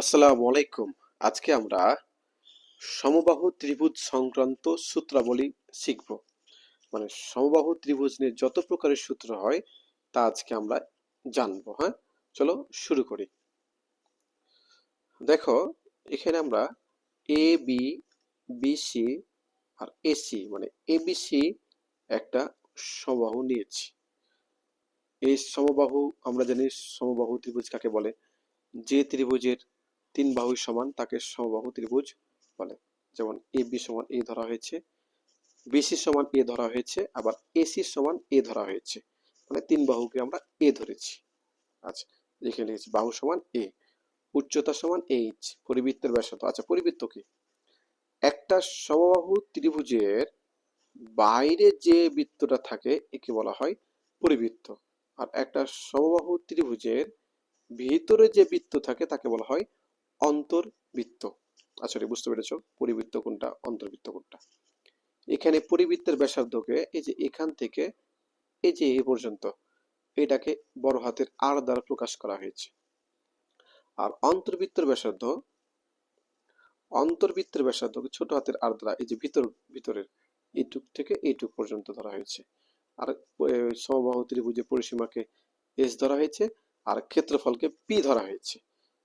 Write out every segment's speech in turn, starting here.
আসসালামু আলাইকুম। আজকে আমরা সমবাহু ত্রিভুজ সংক্রান্ত সূত্রাবলী শিখব। মানে সমবাহু ত্রিভুজ নিয়ে যত প্রকারের সূত্র হয়, তা আজকে আমরা জানব হ্যাঁ? চলো শুরু করি। দেখো, এখানে আমরা এ বি বিসি আর এসি মানে এ এবিসি একটা সমবাহু নিয়েছি। এই সমবাহু, আমরা জানি সমবাহু ত্রিভুজ কাকে বলে? যে ত্রিভুজের তিন বাহু সমান তাকে সমবাহু ত্রিভুজ বলে। যেমন এ বি সমান এ ধরা হয়েছে বিসি সমান এ ধরা হয়েছে, আবার এসি সমান এ ধরা হয়েছে। মানে তিন বাহুকে আমরা এ ধরেছি। আচ্ছা লিখে নিয়েছি, বাহু সমান এ, উচ্চতা সমান এইচ, পরিবৃত্তের ব্যাসার্ধ। আচ্ছা পরিবৃত্ত কি? একটা সমবাহু ত্রিভুজের বাইরে যে বৃত্তটা থাকে, একে বলা হয় পরিবৃত্ত। আর একটা সমবাহু ত্রিভুজের ভিতরে যে বৃত্ত থাকে, তাকে বলা হয় অন্তর্বৃত্ত। আসলে বুঝতে পেরেছ? পরিবৃত্ত কোনটা? অন্তর্বৃত্ত কোনটা? এখানে পরিবৃত্তের ব্যাসার্ধকে এই যে এখান থেকে এই যে এ পর্যন্ত, এটাকে বড় হাতের আর দ্বারা প্রকাশ করা হয়েছে। আর অন্তর্বৃত্তের ব্যাসার্ধ, অন্তর্বৃত্তের ব্যাসার্ধকে ছোট হাতের আর দ্বারা এই যে ভিতর, ভিতরের এইটুক থেকে এইটুক পর্যন্ত ধরা হয়েছে। আর সমবাহু ত্রিভুজের পরিসীমাকে এস ধরা হয়েছে, আর ক্ষেত্রফলকে পি ধরা হয়েছে।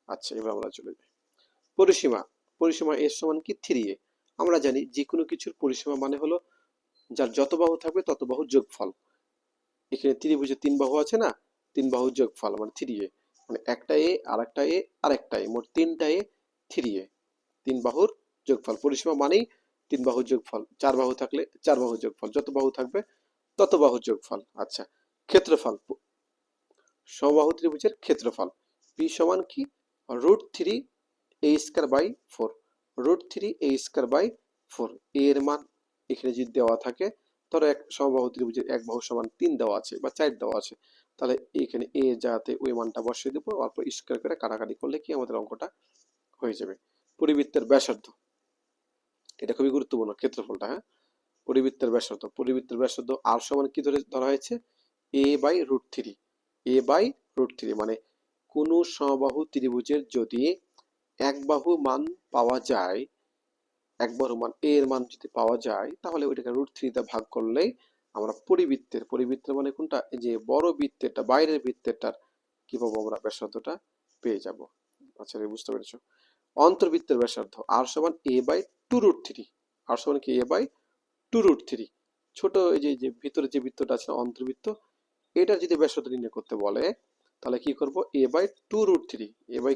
আচ্ছা এবার আমরা চলে যাই। পরিসীমা। পরিসীমা এর সমান কি? থ্রি এ আমরা জানি যে কোনো কিছুর পরিসীমা মানে হলো যার যত বাহু থাকবে তত বাহু যোগফল। এখানে ত্রিভুজে তিন বাহু আছে না? তিন বাহু যোগফল মানে থ্রি এ মানে একটা এ আর একটা এ আর একটা এ মোট তিনটা এ থ্রি এ তিন বাহুর যোগফল। পরিসীমা মানেই তিন বাহু যোগফল। চার বাহু থাকলে চার বাহু যোগফল। যত বাহু থাকবে তত বাহু যোগফল। আচ্ছা ক্ষেত্রফল। সমবাহু ত্রিভুজের ক্ষেত্রফল। পি সমান কি? Root three A square by four root three A square by four এর মান এখানে যদি দেওয়া থাকে ধরো এক সমবাহু ত্রিভুজের এক বাহু সমান তিন দেওয়া আছে বা চার দেওয়া আছে। তাহলে এখানে এ যাতে ওই মানটা বসিয়ে দেবো অল্প স্কোয়ার করে কাটাকাটি করলে কি আমাদের অঙ্কটা হয়ে যাবে। পরিবৃত্তের ব্যাসার্ধ। এটা খুবই গুরুত্বপূর্ণ ক্ষেত্রফলটা হ্যাঁ? পরিবৃত্তের ব্যাসার্ধ। পরিবৃত্তের ব্যাসার্ধ আর সমান কি ধরে ধরা হয়েছে? A by root three A by root three মানে কোন সমবাহু ত্রিভুজের যদি এক বাহু মান পাওয়া যায়, এক বাহু মান এর মান যদি পাওয়া যায়, তাহলে ওইটাকে রুট থ্রিতে ভাগ করলেই আমরা পরিবৃত্তের পরিবৃত্তের মানে কোনটা? যে বড় বৃত্তেরটা, বাইরের বৃত্তেরটার কি পাবো আমরা? ব্যাসার্ধটা পেয়ে যাব। আচ্ছা বুঝতে পেরেছ? অন্তর্বৃত্তের ব্যাসার্ধ আর সমান A by two root three r সমান কি? A by two root three ছোট এই যে ভিতরে যে বৃত্তটা আছে অন্তর্বৃত্ত এটা যদি ব্যাসার্ধ নির্ণয় করতে বলে তাহলে কি করব? A by two root three A by